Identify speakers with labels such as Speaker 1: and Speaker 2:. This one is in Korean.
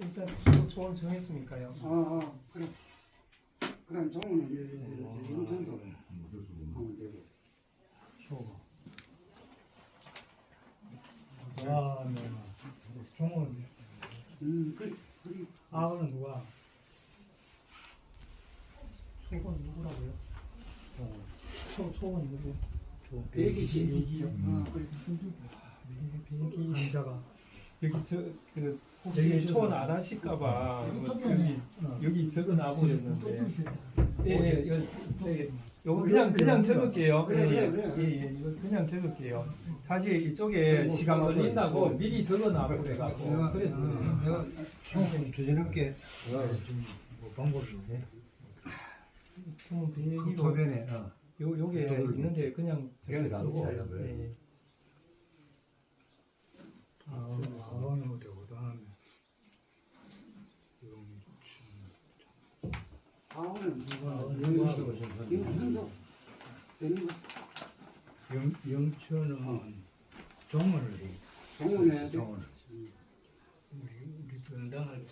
Speaker 1: 일단 초- 초원 정했으니까요.
Speaker 2: 어, 어, 그래. 그럼 종은 이제 임선소 하면 되고.
Speaker 3: 초. 와, 네. 종은
Speaker 2: 음, 그래, 그래.
Speaker 3: 아버는 누가?
Speaker 1: 초원 누구라고요?
Speaker 3: 종.
Speaker 1: 초 초원 누구?
Speaker 3: 종.
Speaker 2: 배기시.
Speaker 1: 배기요.
Speaker 2: 어, 그래.
Speaker 1: 배기
Speaker 3: 남자가.
Speaker 1: 여기 저그
Speaker 3: 배기
Speaker 1: 혹시
Speaker 3: 좀-
Speaker 1: 초원 안 하실까봐 뭐 여기
Speaker 3: 어.
Speaker 1: 여기 적어 놔버렸는데. 예, 예, 이거 예, 요거 그냥 그냥 적을게요. 예,
Speaker 2: 그래.
Speaker 1: 예, 예, 이거 그냥 적을게요. 사실 이쪽에 시간 걸린다고 미리 적어 놔버려갖고
Speaker 4: 내가
Speaker 1: 그래서
Speaker 4: 음, 내가 총 주제넘게
Speaker 3: 뭐 방법이 네.
Speaker 1: 좀 배기로
Speaker 4: 토변에 어.
Speaker 1: 요 요게
Speaker 4: 그쪽으로
Speaker 1: 있는데
Speaker 4: 그냥
Speaker 1: 쓰고
Speaker 4: 놔두고
Speaker 1: 예, 예.
Speaker 3: 아, 아버는 되고 다음에.
Speaker 2: 아우는
Speaker 3: 누가?
Speaker 2: 임선소 되는 거.
Speaker 3: 영 영천은 종문을 해.
Speaker 2: 종은 해야 돼.
Speaker 4: 정원.
Speaker 3: 우리 우리 전당을